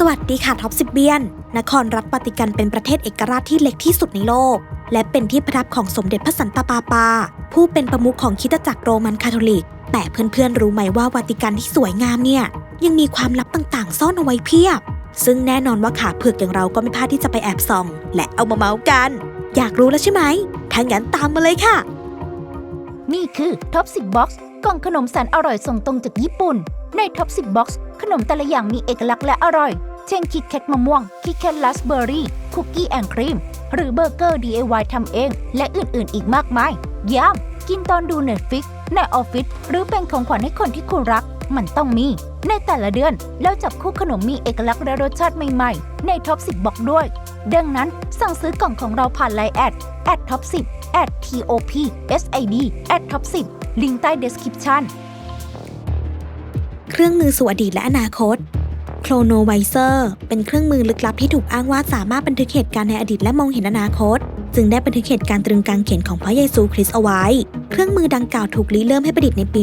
สวัสดีค่ะท็อปสิบเบียน นครรัฐวาติกันเป็นประเทศเอกราชที่เล็กที่สุดในโลก และเป็นที่ประทับของสมเด็จพระสันตะปาปา ผู้เป็นประมุขของคริดจักรโรมันคาทอลิก แต่เพื่อนๆ รู้ไหมว่าวาติกันที่สวยงามเนี่ย ยังมีความลับต่างๆ ซ่อนเอาไว้เพียบ ซึ่งแน่นอนว่าขาเผือกอย่างเราก็ไม่พลาดที่จะไปแอบส่อง และเอามาเมาส์กัน อยากรู้แล้วใช่ไหมถ้างั้นตามมาเลยค่ะ นี่คือท็อป10บ็อกซ์กล่องขนมแสนอร่อยส่งตรงจากญี่ปุ่นในท็อป10บ็อกซ์ขนมแต่ละอย่างมีเอกลักษณ์และอร่อย เช่นคิดแคทมะม่วงคิดแคทราสเบอร์รี่คุกกี้แอนด์ครีม หรือเบอร์เกอร์ DIY ทำเอง และอื่นๆ อีกมากมาย ย้ำกินตอนดูเน็ตฟิกในออฟฟิศหรือเป็นของขวัญให้คนที่คุณรัก มันต้องมี ในแต่ละเดือน แล้วจับคู่ขนมมีเอกลักษณ์และรสชาติใหม่ๆ ในท็อป 10 บอกด้วย ดังนั้นสั่งซื้อกล่องของเราผ่านไลน์แอดแอดท็อป10แอด TOP SIB แอดท็อป10ลิงก์ใต้ description เครื่องมือสู่อดีตและอนาคต โครโนไวเซอร์เป็นเครื่องมือลึกลับที่ถูกอ้างว่าสามารถบันทึกเหตุการณ์ในอดีตและมองเห็นอนาคต จึงได้บันทึกเหตุการณ์ตรึงกางเขนของพระเยซูคริสต์เอาไว้ เครื่องมือดังกล่าวถูกริเริ่มให้ประดิษฐ์ในปี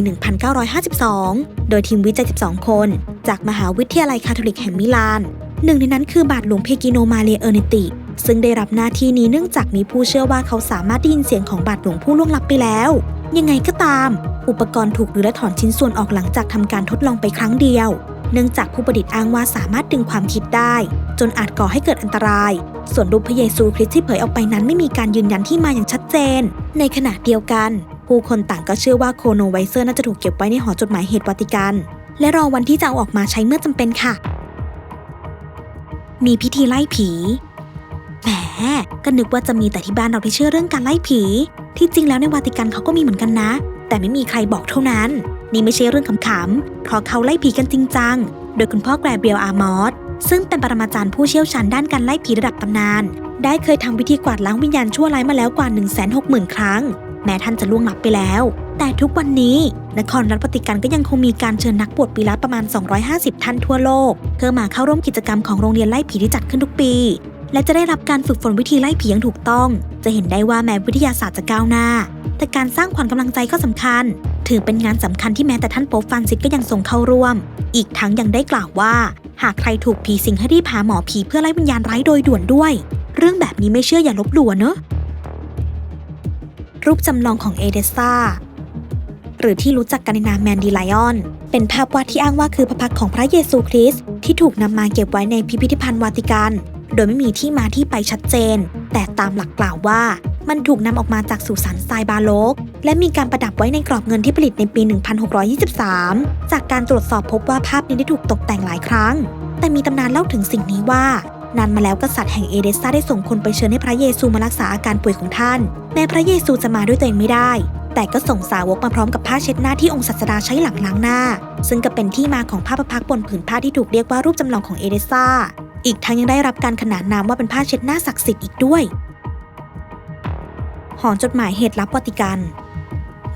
1952 โดยทีมวิจัย 12 คน จากมหาวิทยาลัยคาทอลิกแห่งมิลาน หนึ่งในนั้นคือบาทหลวงเพกิโนมาเลเออร์เนติ ซึ่งได้รับหน้าที่นี้เนื่องจากมีผู้เชื่อว่าเขาสามารถได้ยินเสียงของบาทหลวงผู้ล่วงลับไปแล้ว ยังไงก็ตาม อุปกรณ์ถูกรื้อและถอนชิ้นส่วนออกหลังจากทำการทดลองไปครั้งเดียว เนื่องจากผู้ประดิษฐ์อ้างว่าสามารถดึงความคิดได้ จนอาจก่อให้เกิดอันตราย ส่วนรูปพระเยซูคริสต์ที่เผยออกไปนั้นไม่มีการยืนยันที่มาอย่างชัดเจน ในขณะเดียวกัน ผู้คนต่างก็เชื่อว่าโคโนไวเซอร์น่าจะถูกเก็บไว้ในหอจดหมายเหตุวาติกัน และรอวันที่จะเอาออกมาใช้เมื่อจำเป็นค่ะ มีพิธีไล่ผีแหมก็นึกว่าจะมีแต่ที่บ้านเราที่เชื่อเรื่องการไล่ผี ที่จริงแล้วในวาติกันเขาก็มีเหมือนกันนะ แต่ไม่มีใครบอกเท่านั้น นี่ไม่ใช่เรื่องขำๆ เพราะเขาไล่ผีกันจริงจัง โดยคุณพ่อแกรเบียลอาร์มอสซึ่งเป็นปรมาจารย์ผู้เชี่ยวชาญด้านการไล่ผีระดับตำนาน ได้เคยทำพิธีกวาดล้างวิญญาณชั่วร้ายมาแล้วกว่า 1 6 0 0 0 0 ครั้ง แม้ท่านจะล่วงลับไปแล้ว แต่ทุกวันนี้ นครรัฐวาติกันก็ยังคงมีการเชิญนักบวชปีละประมาณ 250 ท่านทั่วโลก เพื่อมาเข้าร่วมกิจกรรมของโรงเรียนไล่ผีที่จัดขึ้นทุกปีและจะได้รับการฝึกฝนวิธีไล่ผีอย่างถูกต้อง จะเห็นได้ว่าแม้วิทยาศาสตร์จะก้าวหน้า แต่การสร้างขวัญกำลังใจก็สำคัญ ถือเป็นงานสำคัญที่แม้แต่ท่านโป๊ปฟานซิสก็ยังทรงเข้าร่วม อีกทั้งยังได้กล่าวว่า หากใครถูกผีสิงให้รีบหาหมอผีเพื่อไล่วิญญาณร้ายโดยด่วนด้วย เรื่องแบบนี้ไม่เชื่ออย่าลบหลู่เนอะรูปจำลองของเอเดซ่าหรือที่รู้จักกันในนามแมนดีไลออน เป็นภาพวาดที่อ้างว่าคือพระพักของพระเยซูคริสต์ที่ถูกนำมาเก็บไว้ในพิพิธภัณฑ์วาติกัน โดยไม่มีที่มาที่ไปชัดเจน แต่ตามหลักกล่าวว่า มันถูกนำออกมาจากสุสานทรายบาโลก และมีการประดับไว้ในกรอบเงินที่ผลิตในปี 1623 จากการตรวจสอบพบว่าภาพนี้ได้ถูกตกแต่งหลายครั้ง แต่มีตำนานเล่าถึงสิ่งนี้ว่านานมาแล้วกษัตริย์แห่งเอเดซ่าได้ส่งคนไปเชิญให้พระเยซูมารักษาอาการป่วยของท่าน แม้พระเยซูจะมาด้วยตัวเองไม่ได้ แต่ก็ส่งสาวกมาพร้อมกับผ้าเช็ดหน้าที่องค์ศาสดาใช้หลังล้างหน้า ซึ่งก็เป็นที่มาของผ้าประพักบนผืนผ้าที่ถูกเรียกว่ารูปจำลองของเอเดซ่า อีกทั้งยังได้รับการขนานนามว่าเป็นผ้าเช็ดหน้าศักดิ์สิทธิ์อีกด้วย หอจดหมายเหตุลับวาติกัน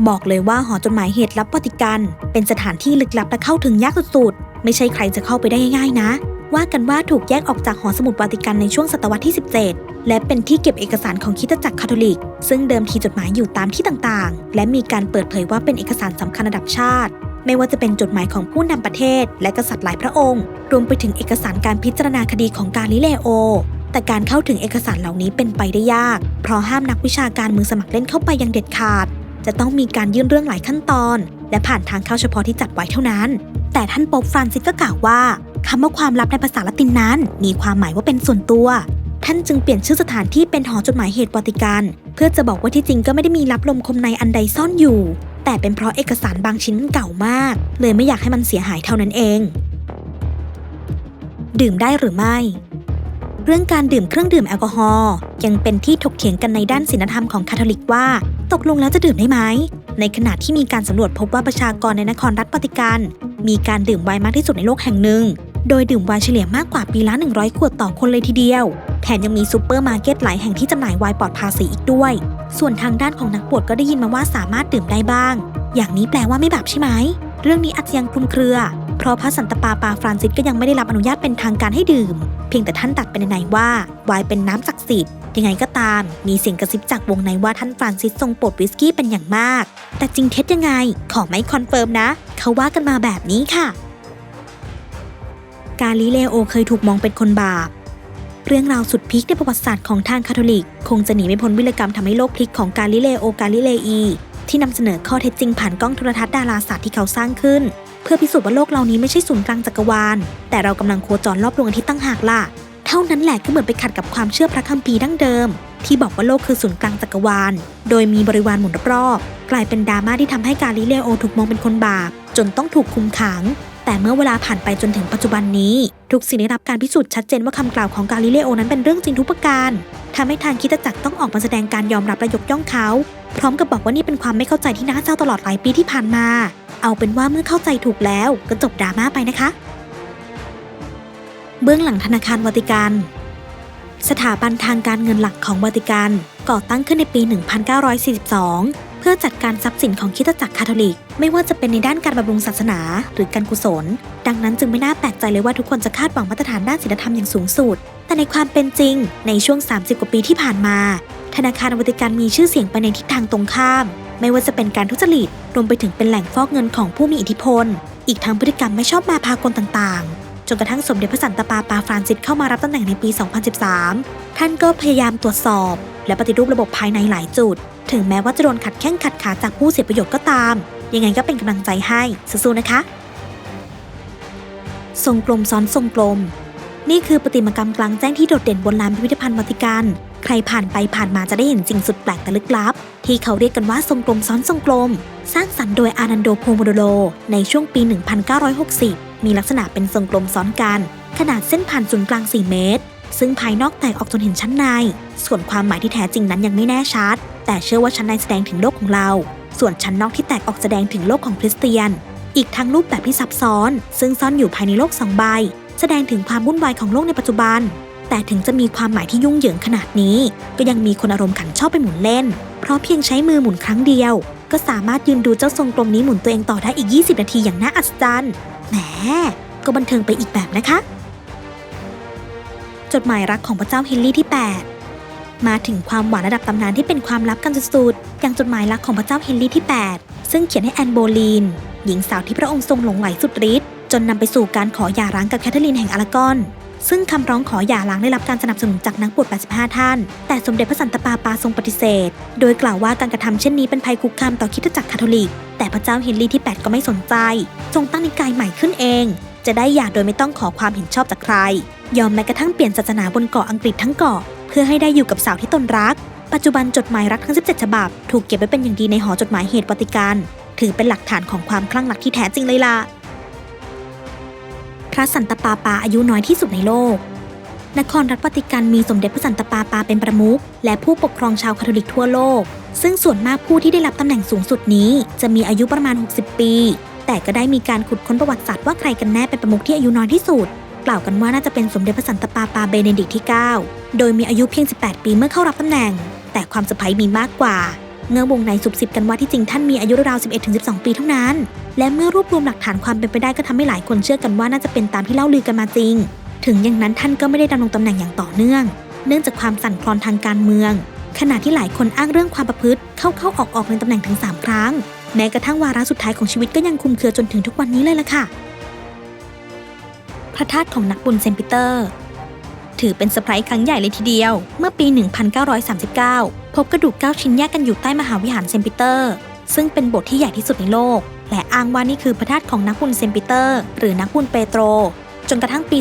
บอกเลยว่าหอจดหมายเหตุลับวาติกัน เป็นสถานที่ลึกลับและเข้าถึงยากสุดๆ ไม่ใช่ใครจะเข้าไปได้ง่ายๆนะ ว่ากันว่าถูกแยกออกจากหอสมุดวาติกันในช่วงศตวรรษที่ 17 และเป็นที่เก็บเอกสารของคิตจักรคาทอลิก ซึ่งเดิมทีจดหมายอยู่ตามที่ต่างๆ และมีการเปิดเผยว่าเป็นเอกสารสำคัญระดับชาติ ไม่ว่าจะเป็นจดหมายของผู้นำประเทศ และกษัตริย์หลายพระองค์ รวมไปถึงเอกสารการพิจารณาคดีของกาลิเลโอแต่การเข้าถึงเอกสารเหล่านี้เป็นไปได้ยาก เพราะห้ามนักวิชาการมือสมัครเล่นเข้าไปอยังเด็ดขาด จะต้องมีการยื่นเรื่องหลายขั้นตอน และผ่านทางเข้าเฉพาะที่จัดไว้เท่านั้น แต่ท่านป๊ปฟรานซิสก็กล่าวว่าคำว่าความลับในภาษาละตินนั้น มีความหมายว่าเป็นส่วนตัว ท่านจึงเปลี่ยนชื่อสถานที่เป็นหอจดหมายเหตุวาติกันเพื่อจะบอกว่าที่จริงก็ไม่ได้มีรับลมคมในอันใดซ่อนอยู่ แต่เป็นเพราะเอกสารบางชิ้นมันเก่ามาก เลยไม่อยากให้มันเสียหายเท่านั้นเอง ดื่มได้หรือไม่ เรื่องการดื่มเครื่องดื่มแอลกอฮอล์ยังเป็นที่ถกเถียงกันในด้านศีลธรรมของคาทอลิกว่า ตกลงแล้วจะดื่มได้ไหม ในขณะที่มีการสำรวจพบว่าประชากรในนครรัฐวาติกัน มีการดื่มไวน์มากที่สุดในโลกแห่งหนึ่ง โดยดื่มไวน์เฉลี่ยมากกว่าปีละ 100 ขวดต่อคนเลยทีเดียว แถมยังมีซูเปอร์มาร์เก็ตหลายแห่งที่จำหน่ายไวน์ปลอดภาษีอีกด้วย ส่วนทางด้านของนักบวชก็ได้ยินมาว่าสามารถดื่มได้บ้าง อย่างนี้แปลว่าไม่บาปใช่ไหม เรื่องนี้อาจจะยังคลุมเครือ เพราะพระสันตะปาปาฟรานซิสก็ยังไม่ได้รับอนุญาตเป็นทางการให้ดื่ม เพียงแต่ท่านตัดเป็นในว่าไวน์เป็นน้ำศักดิ์สิทธิ์ยังไงก็ตาม มีเสียงกระซิบจากวงในว่าท่านฟรานซิสทรงโปรดวิสกี้เป็นอย่างมาก แต่จริงเท็จยังไง ขอไม่คอนเฟิร์มนะ เขาว่ากันมาแบบนี้ค่ะ กาลิเลโอเคยถูกมองเป็นคนบาป เรื่องราวสุดพีคในประวัติศาสตร์ของทางคาทอลิก คงจะหนีไม่พ้นวิรกรรมทำให้โลกพลิกของกาลิเลโอกาลิเลอีที่นำเสนอข้อเท็จจริงผ่านกล้องโทรทัศน์ดาราศาสตร์ที่เขาสร้างขึ้น เพื่อพิสูจน์ว่าโลกเรานี้ไม่ใช่ศูนย์กลางจักรวาล แต่เรากำลังโคจรรอบดวงอาทิตย์ตั้งหากล่ะ เท่านั้นแหละก็เหมือนไปขัดกับความเชื่อพระคัมภีร์ดั้งเดิม ที่บอกว่าโลกคือศูนย์กลางจักรวาล โดยมีบริวารหมุนรอบๆกลายเป็นดราม่าที่ทำให้กาลิเลโอถูกมองเป็นคนบาป จนต้องถูกคุมขัง แต่เมื่อเวลาผ่านไปจนถึงปัจจุบันนี้ ทุกสิ่งได้รับการพิสูจน์ชัดเจนว่าคำกล่าวของกาลิเลโอนั้นเป็นเรื่องจริงทุกประการทำให้ทางคิดจักรต้องออกมาแสดงการยอมรับและยกย่องเขา พร้อมกับบอกว่านี่เป็นความไม่เข้าใจที่น่าเศร้าตลอดหลายปีที่ผ่านมา เอาเป็นว่าเมื่อเข้าใจถูกแล้วก็จบดราม่าไปนะคะ เบื้องหลังธนาคารวาติกัน สถาบันทางการเงินหลักของวาติกันก่อตั้งขึ้นในปี 1942 เพื่อจัดการทรัพย์สินของคิตจักรคาทอลิก ไม่ว่าจะเป็นในด้านการบำรุงศาสนา หรือการกุศล ดังนั้นจึงไม่น่าแปลกใจเลยว่าทุกคนจะคาดหวังมาตรฐานด้านศีลธรรมอย่างสูงสุด แต่ในความเป็นจริง ในช่วง 30 กว่าปีที่ผ่านมา ธนาคารวาติกันมีชื่อเสียงไปในทิศทางตรงข้าม ไม่ว่าจะเป็นการทุจริตรวมไปถึงเป็นแหล่งฟอกเงินของผู้มีอิทธิพล อีกทั้งพฤติกรรมไม่ชอบมาพากลต่างๆ จนกระทั่งสมเด็จพระสันตะปาปาฟรานซิสเข้ามารับตำแหน่งในปี 2013 ท่านก็พยายามตรวจสอบ และปฏิรูประบบภายในหลายจุด ถึงแม้ว่าจะโดนขัดแข้งขัดขาจากผู้เสียประโยชน์ก็ตาม ยังไงก็เป็นกำลังใจให้สู้ๆนะคะ ทรงกลมซ้อนทรงกลม นี่คือประติมากรรมกลางแจ้งที่โดดเด่นบนลานพิพิธภัณฑ์วัติกันใครผ่านไปผ่านมาจะได้เห็นสิ่งสุดแปลกแต่ลึกลับ ที่เขาเรียกกันว่าทรงกลมซ้อนทรงกลม สร้างสรรค์โดยอานันโดโพโมโดโล ในช่วงปี 1960 มีลักษณะเป็นทรงกลมซ้อนกัน ขนาดเส้นผ่านศูนย์กลาง 4 เมตร ซึ่งภายนอกแตกออกจนเห็นชั้นใน ส่วนความหมายที่แท้จริงนั้นยังไม่แน่ชัด แต่เชื่อว่าชั้นในแสดงถึงโลกของเรา ส่วนชั้นนอกที่แตกออกแสดงถึงโลกของคริสเตียน อีกทั้งรูปแบบที่ซับซ้อน ซึ่งซ่อนอยู่ภายในโลกสองใบ แสดงถึงความวุ่นวายของโลกในปัจจุบัน แต่ถึงจะมีความหมายที่ยุ่งเหยิงขนาดนี้ ก็ยังมีคนอารมณ์ขันชอบไปหมุนเล่น เพราะเพียงใช้มือหมุนครั้งเดียวก็สามารถยืนดูเจ้าทรงกลมนี้หมุนตัวเองต่อได้อีก 20 นาทีอย่างน่าอัศจรรย์ แหมก็บันเทิงไปอีกแบบนะคะ จดหมายรักของพระเจ้าเฮนรี่ที่ 8 มาถึงความหวานระดับตำนานที่เป็นความลับกันสุดๆอย่างจดหมายรักของพระเจ้าเฮนรี่ที่ 8 ซึ่งเขียนให้แอนโบลีน หญิงสาวที่พระองค์ทรงหลงไหลสุดฤทธิ์จนนำไปสู่การขอหย่าร้างกับแคทเธอรีนแห่งอารากอน ซึ่งคำร้องขอหย่าร้างได้รับการสนับสนุนจากนักบวช 85 ท่าน แต่สมเด็จพระสันตะปาปาทรงปฏิเสธ โดยกล่าวว่าการกระทำเช่นนี้เป็นภัยคุกคามต่อคริสตจักรคาทอลิก แต่พระเจ้าเฮนรี่ที่ 8 ก็ไม่สนใจ ทรงตั้งนิกายใหม่ขึ้นเอง จะได้หย่าโดยไม่ต้องขอความเห็นชอบจากใคร ยอมแม้กระทั่งเปลี่ยนศาสนาบนเกาะอังกฤษทั้งเกาะเพื่อให้ได้อยู่กับสาวที่ตนรัก ปัจจุบันจดหมายรักทั้ง 17 ฉบับ ถูกเก็บไว้เป็นอย่างดีในหอจดหมายเหตุปฏิการ ถือเป็นหลักฐานของความคลั่งรักที่แท้จริงเลยล่ะ ระสันตะปาปาอายุน้อยที่สุดในโลก นครรัฐวาติกันมีสมเด็จพระสันตะปาปาเป็นประมุขและผู้ปกครองชาวคาทอลิกทั่วโลก ซึ่งส่วนมากผู้ที่ได้รับตำแหน่งสูงสุดนี้ จะมีอายุประมาณ 60 ปี แต่ก็ได้มีการขุดค้นประวัติศาสตร์ว่าใครกันแน่เป็นประมุขที่อายุน้อยที่สุดกล่าวกันว่าน่าจะเป็นสมเด็จพระสันตะปาปาเบเนดิกที่ 9 โดยมีอายุเพียง 18 ปีเมื่อเข้ารับตำแหน่ง แต่ความเซอร์ไพรส์มีมากกว่า เงื่อวงในสุบสิบกันว่าที่จริงท่านมีอายุราว11-12 ปีเท่านั้น และเมื่อรวบรวมหลักฐานความเป็นไปได้ก็ทำให้หลายคนเชื่อกันว่าน่าจะเป็นตามที่เล่าลือกันมาจริง ถึงอย่างนั้นท่านก็ไม่ได้ดำรงตำแหน่งอย่างต่อเนื่อง เนื่องจากความสั่นคลอนทางการเมือง ขณะที่หลายคนอ้างเรื่องความประพฤติเข้าเข้าออกออกในตำแหน่งถึง 3 ครั้ง แม้กระทั่งวาระสุดท้ายของชีวิตก็ยังคุมเครือจนถึงทุกวันนี้เลยล่ะค่ะ พระธาตุของนักบุญเซนปีเตอร์ ถือเป็นเซอร์ไพรส์ครั้งใหญ่เลยทีเดียว เมื่อปี 1939 พบกระดูก9ชิ้นแยกกันอยู่ใต้มหาวิหารเซนปีเตอร์ ซึ่งเป็นโบสถ์ที่ใหญ่ที่สุดในโลก และอ้างว่านี่คือพระธาตุของนักบุญเซนปีเตอร์ หรือนักบุญเปโตร จนกระทั่งปี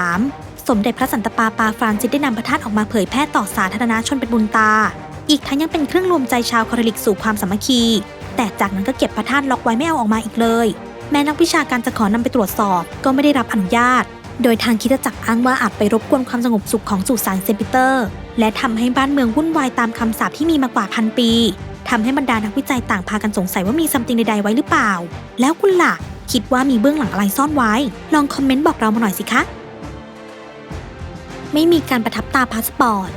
2013 สมเด็จพระสันตะปาปาฟรานซิสได้นำพระธาตุออกมาเผยแพร่ต่อสาธารณชนเป็นบุญตา อีกทั้งยังเป็นเครื่องรวมใจชาวคาทอลิกสู่ความสามัคคี แต่จากนั้นก็เก็บพระธาตุล็อกไว้ไม่เอาออกมาอีกเลย แม้นักวิชาการจะขอนำไปตรวจสอบก็ไม่ได้รับอนุญาต โดยทางคิดจักรอ้างว่าอาจไปรบกวนความสงบสุขของสุสานเซนปีเตอร์ และทำให้บ้านเมืองวุ่นวายตามคำสาปที่มีมากว่าพันปีทำให้บรรดานักวิจัยต่างพากันสงสัยว่ามีซัมติงใดๆไว้หรือเปล่า แล้วคุณล่ะ คิดว่ามีเบื้องหลังอะไรซ่อนไว้ ลองคอมเมนต์บอกเรามาหน่อยสิคะ ไม่มีการประทับตาพาสปอร์ต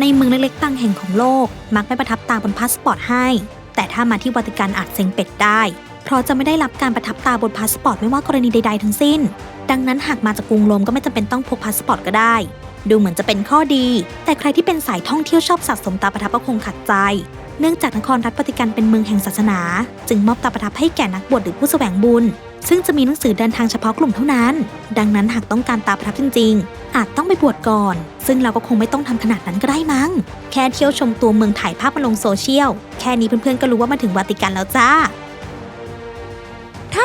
ในเมืองเล็กๆต่างแห่งของโลก มักไม่ประทับตาบนพาสปอร์ตให้ แต่ถ้ามาที่วาติกันอาจเซ็งเป็ดได้ เพราะจะไม่ได้รับการประทับตาบนพาสปอร์ตไม่ว่ากรณีใดๆทั้งสิ้น ดังนั้นหากมาจากกรุงโรมก็ไม่จำเป็นต้องพกพาสปอร์ตก็ได้ ดูเหมือนจะเป็นข้อดี แต่ใครที่เป็นสายท่องเที่ยวชอบสะสมตาประทับก็คงขัดใจ เนื่องจากนครรัฐวาติกันเป็นเมืองแห่งศาสนา จึงมอบตาประทับให้แก่นักบวชหรือผู้แสวงบุญ ซึ่งจะมีหนังสือเดินทางเฉพาะกลุ่มเท่านั้น ดังนั้นหากต้องการตาประทับจริง ๆ อาจต้องไปบวชก่อน ซึ่งเราก็คงไม่ต้องทำขนาดนั้นก็ได้มั้ง แค่เที่ยวชมตัวเมืองถ่ายภาพมาลงโซเชียล แค่นี้เพื่อนๆก็รู้ว่ามาถึงวาติกันแล้วจ้า